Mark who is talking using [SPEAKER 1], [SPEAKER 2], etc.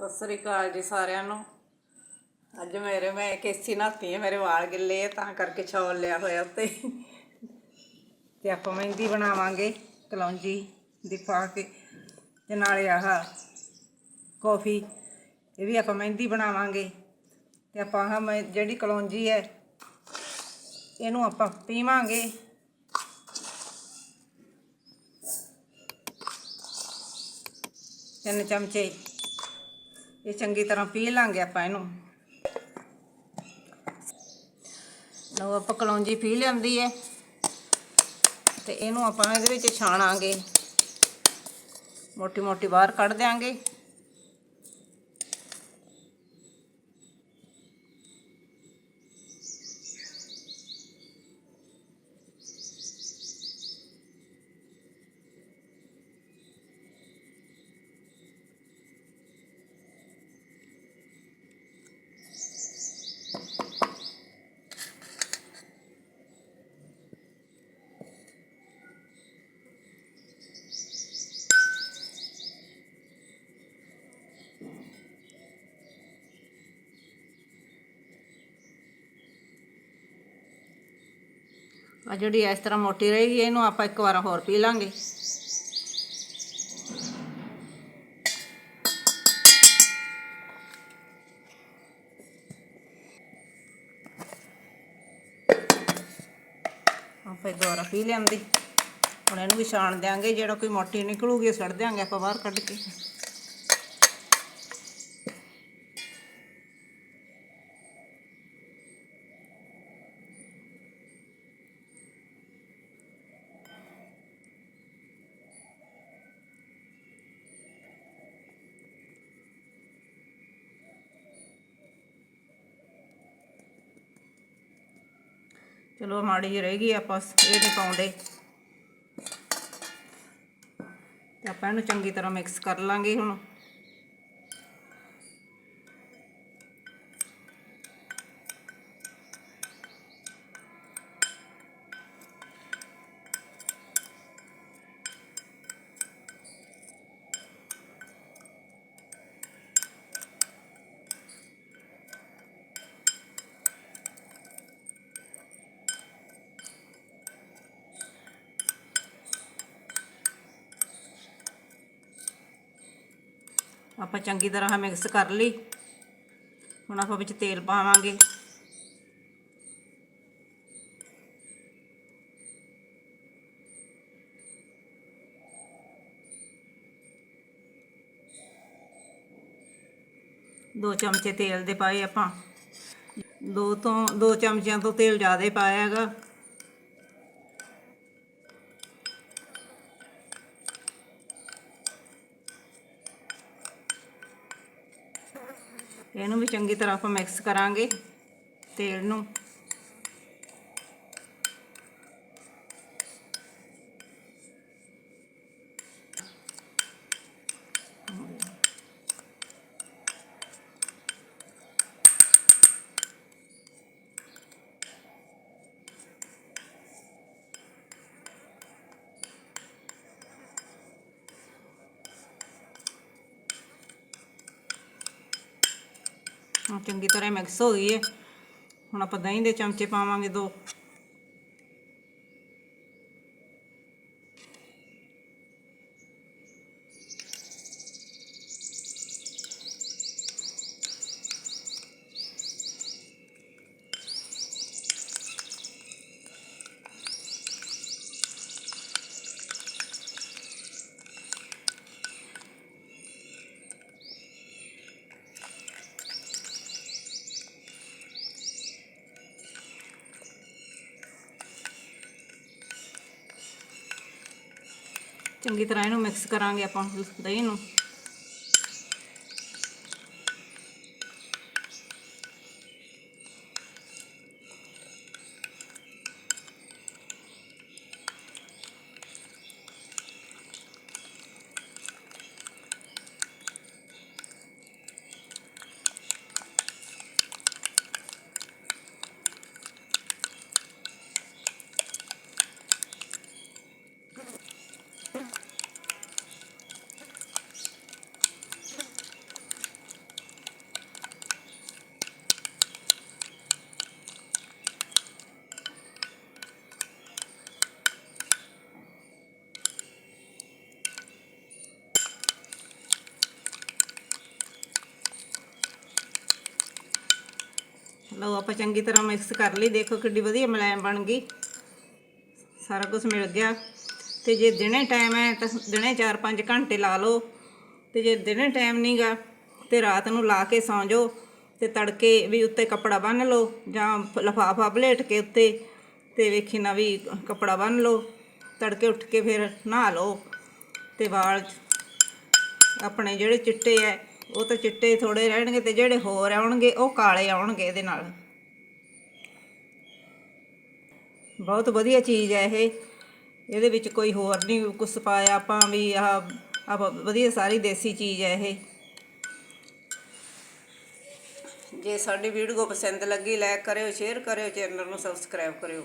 [SPEAKER 1] ਸਤਿ ਸ੍ਰੀ ਅਕਾਲ ਜੀ ਸਾਰਿਆਂ ਨੂੰ। ਅੱਜ ਮੇਰੇ, ਮੈਂ ਕੇਸੀ ਨਹਾਤੀ ਹੈ ਮੇਰੇ ਵਾਲ ਗਿੱਲੇ ਆ, ਤਾਂ ਕਰਕੇ ਛੋਲ ਲਿਆ ਹੋਇਆ ਉੱਤੇ। ਤੇ ਆਪਾਂ ਮਹਿੰਦੀ ਬਣਾਵਾਂਗੇ, ਕਲੌਂਜੀ ਦੀ ਪਾ ਕੇ। ਤੇ ਨਾਲੇ ਆਹ ਕੌਫੀ, ਇਹ ਵੀ ਆਪਾਂ ਮਹਿੰਦੀ ਬਣਾਵਾਂਗੇ। ਤੇ ਆਪਾਂ ਆਹ ਮੈਂ- ਜਿਹੜੀ ਕਲੌਂਜੀ ਹੈ, ਇਹਨੂੰ ਆਪਾਂ ਪੀਵਾਂਗੇ। ਤਿੰਨ ਚਮਚੇ। ਇਹ ਚੰਗੀ ਤਰ੍ਹਾਂ ਪੀ ਲਾਂਗੇ ਆਪਾਂ ਇਹਨੂੰ। ਲਓ, ਆਪਾਂ ਕਲੌਂਜੀ ਪੀ ਲਿਆਂਦੀ ਹੈ ਤੇ ਇਹਨੂੰ ਆਪਾਂ ਇਹਦੇ ਵਿੱਚ ਛਾਣਾਂਗੇ। ਮੋਟੀ ਮੋਟੀ ਬਾਹਰ ਕੱਢ ਦਿਆਂਗੇ। ਆ ਜਿਹੜੀ ਇਸ ਤਰ੍ਹਾਂ ਮੋਟੀ ਰਹੇਗੀ ਇਹਨੂੰ ਆਪਾਂ ਇੱਕ ਵਾਰ ਹੋਰ ਪੀ ਲਾਂਗੇ। ਆਪਾਂ ਇਹ ਦੁਬਾਰਾ ਪੀ ਲਿਆਂਦੀ। ਹੁਣ ਇਹਨੂੰ ਵੀ ਛਾਣ ਦਿਆਂਗੇ, ਜਿਹੜਾ ਕੋਈ ਮੋਟੀ ਨਿਕਲੂਗੀ ਸੜ ਦਿਆਂਗੇ ਆਪਾਂ ਬਾਹਰ ਕੱਢ ਕੇ। ਚਲੋ ਮਾੜੀ ਜਿਹੀ ਰਹਿ ਗਈ ਆਪਾਂ ਇਹ ਨਹੀਂ ਪਾਉਂਦੇ। ਤੇ ਆਪਾਂ ਇਹਨੂੰ ਚੰਗੀ ਤਰ੍ਹਾਂ ਮਿਕਸ ਕਰ ਲਾਂਗੇ ਹੁਣ। ਆਪਾਂ ਚੰਗੀ ਤਰ੍ਹਾਂ ਮਿਕਸ ਕਰ ਲਈ। ਹੁਣ ਆਪਾਂ ਵਿੱਚ ਤੇਲ ਪਾਵਾਂਗੇ। ਦੋ ਚਮਚੇ ਤੇਲ ਦੇ ਪਾਏ ਆਪਾਂ। ਦੋ ਤੋਂ, ਦੋ ਚਮਚਿਆਂ ਤੋਂ ਤੇਲ ਜ਼ਿਆਦਾ ਪਾਇਆ ਹੈਗਾ। ਇਹਨੂੰ ਵੀ ਚੰਗੀ ਤਰ੍ਹਾਂ ਆਪਾਂ ਮਿਕਸ ਕਰਾਂਗੇ ਤੇਲ ਨੂੰ। ਚੰਗੀ ਤਰ੍ਹਾਂ ਮਿਕਸ ਹੋ ਗਈ ਹੈ ਹੁਣ ਆਪਾਂ ਦਹੀਂ ਦੇ ਚਮਚੇ ਪਾਵਾਂਗੇ ਦੋ। ਚੰਗੀ ਤਰ੍ਹਾਂ ਇਹਨੂੰ ਮਿਕਸ ਕਰਾਂਗੇ ਆਪਾਂ ਦਹੀਂ ਨੂੰ। ਲਓ ਆਪਾਂ ਚੰਗੀ ਤਰ੍ਹਾਂ ਮਿਕਸ ਕਰ ਲਈ। ਦੇਖੋ ਕਿੱਡੀ ਵਧੀਆ ਮਲਾਇਮ ਬਣ ਗਈ। ਸਾਰਾ ਕੁਝ ਮਿਲ ਗਿਆ। ਤੇ ਜੇ ਦਿਨੇ ਟਾਈਮ ਹੈ ਤਾਂ ਦਿਨੇ 4-5 ਘੰਟੇ ਲਾ ਲਓ। ਤੇ ਜੇ ਦਿਨੇ ਟਾਈਮ ਨਹੀਂਗਾ ਤੇ ਰਾਤ ਨੂੰ ਲਾ ਕੇ ਸੌਂ ਜਾਓ ਤੇ ਤੜਕੇ ਵੀ ਉੱਤੇ ਕੱਪੜਾ ਬੰਨ੍ਹ ਲਓ ਜਾਂ ਲਫਾਫਾ ਬਲੇਟ ਕੇ ਉੱਤੇ ਤੇ ਵੇਖੀ ਨਾ ਵੀ ਕੱਪੜਾ ਬੰਨ੍ਹ ਲਓ। ਤੜਕੇ ਉੱਠ ਕੇ ਫਿਰ ਨਹਾ ਲਓ। ਤੇ ਵਾਲ ਆਪਣੇ ਜਿਹੜੇ ਚਿੱਟੇ ਐ ਉਹ ਤਾਂ ਚਿੱਟੇ ਥੋੜੇ ਰਹਿਣਗੇ ਤੇ ਜਿਹੜੇ ਹੋਰ ਆਉਣਗੇ ਉਹ ਕਾਲੇ ਆਉਣਗੇ ਇਹਦੇ ਨਾਲ। ਬਹੁਤ ਵਧੀਆ ਚੀਜ਼ ਹੈ ਇਹ। ਇਹਦੇ ਵਿੱਚ ਕੋਈ ਹੋਰ ਨਹੀਂ ਕੁਛ ਪਾਇਆ। ਆਪਾਂ ਵੀ ਆਹ ਆਹ ਵਧੀਆ ਸਾਰੀ ਦੇਸੀ ਚੀਜ਼ ਹੈ ਇਹ। ਜੇ ਸਾਡੀ ਵੀਡੀਓ ਪਸੰਦ ਲੱਗੀ ਲਾਈਕ ਕਰਿਓ ਸ਼ੇਅਰ ਕਰਿਓ ਚੈਨਲ ਨੂੰ ਸਬਸਕ੍ਰਾਈਬ ਕਰਿਓ।